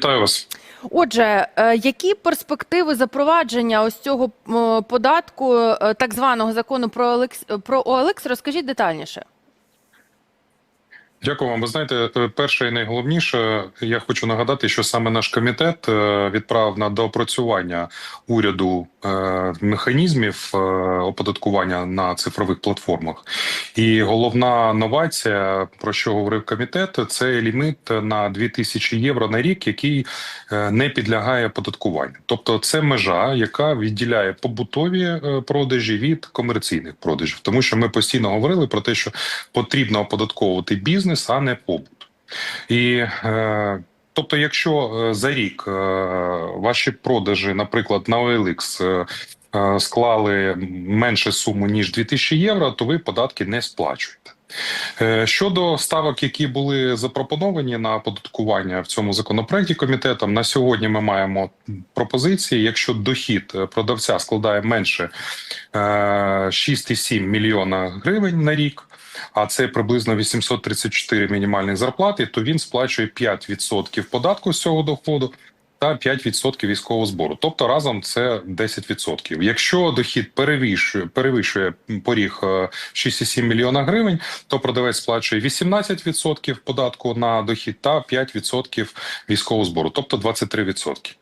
Вітаю вас. Отже, е, які перспективи запровадження ось цього податку, е, так званого закону про Олекс про ОЛЕКС, розкажіть детальніше. Дякую вам. Ви знаєте, е, перше і найголовніше, я хочу нагадати, що саме наш комітет е, відправив на доопрацювання уряду е, механізмів оподаткування на цифрових платформах. І головна новація, про що говорив комітет, це ліміт на 2000 євро на рік, який не підлягає оподаткуванню. Тобто, це межа, яка відділяє побутові продажі від комерційних продажів, тому що ми постійно говорили про те, що потрібно оподатковувати бізнес, а не побут. І е, тобто, якщо е, за рік е, ваші продажі, наприклад, на OLX е, е, склали менше суму ніж 2000 євро, то ви податки не сплачуєте. Е, Щодо ставок, які були запропоновані на оподаткування в цьому законопроекті комітетом, на сьогодні ми маємо пропозиції. Якщо дохід е, продавця складає менше е, 6,7 мільйона гривень на рік, а це приблизно 834 мінімальних зарплати, то він сплачує 5% податку з цього доходу. Та 5% військового збору, тобто разом це 10%. Якщо дохід перевищує перевищує поріг е, 6,7 мільйона гривень, то продавець сплачує 18% податку на дохід та 5% військового збору, тобто 23%.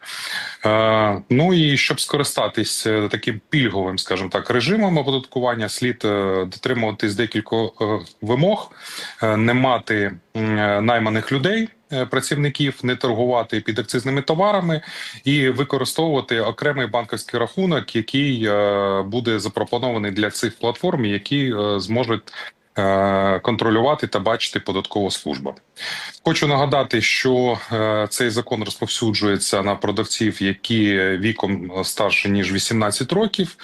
Е, ну і щоб скористатись е, таким пільговим, скажімо так, режимом оподаткування, слід е, дотримуватись декількох е, вимог, е, не мати е, найманих людей. Е, Працівників не торгувати під акцизними товарами і використовувати окремий банківський рахунок, який е, буде запропонований для цих платформ, які е, зможуть контролювати та бачити податкова служба. Хочу нагадати, що цей закон розповсюджується на продавців, які віком старше ніж 18 років.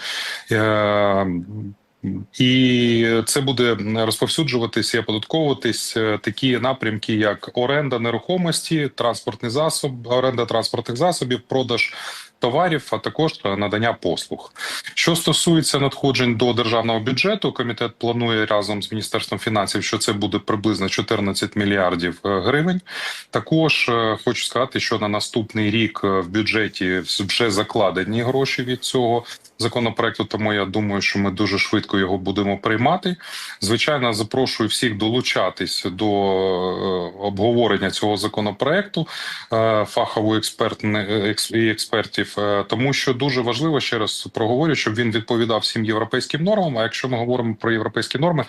І це буде розповсюджуватися і оподатковуватись е, такі напрямки, як оренда нерухомості, транспортний засоб, оренда транспортних засобів, продаж товарів, а також надання послуг. Що стосується надходжень до державного бюджету, комітет планує разом з міністерством фінансів, що це буде приблизно 14 мільярдів е, гривень. Також е, хочу сказати, що на наступний рік е, в бюджеті вже закладені гроші від цього законопроекту. Тому я думаю, що ми дуже швидко його будемо приймати. Звичайно, запрошую всіх долучатись до е, обговорення цього законопроекту е, фахової експертне екс- і експертів, е, тому що дуже важливо ще раз проговорю, щоб він відповідав всім європейським нормам. А якщо ми говоримо про європейські норми,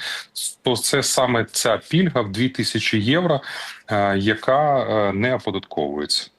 то це саме ця пільга в 2000 євро, е, яка е, не оподатковується.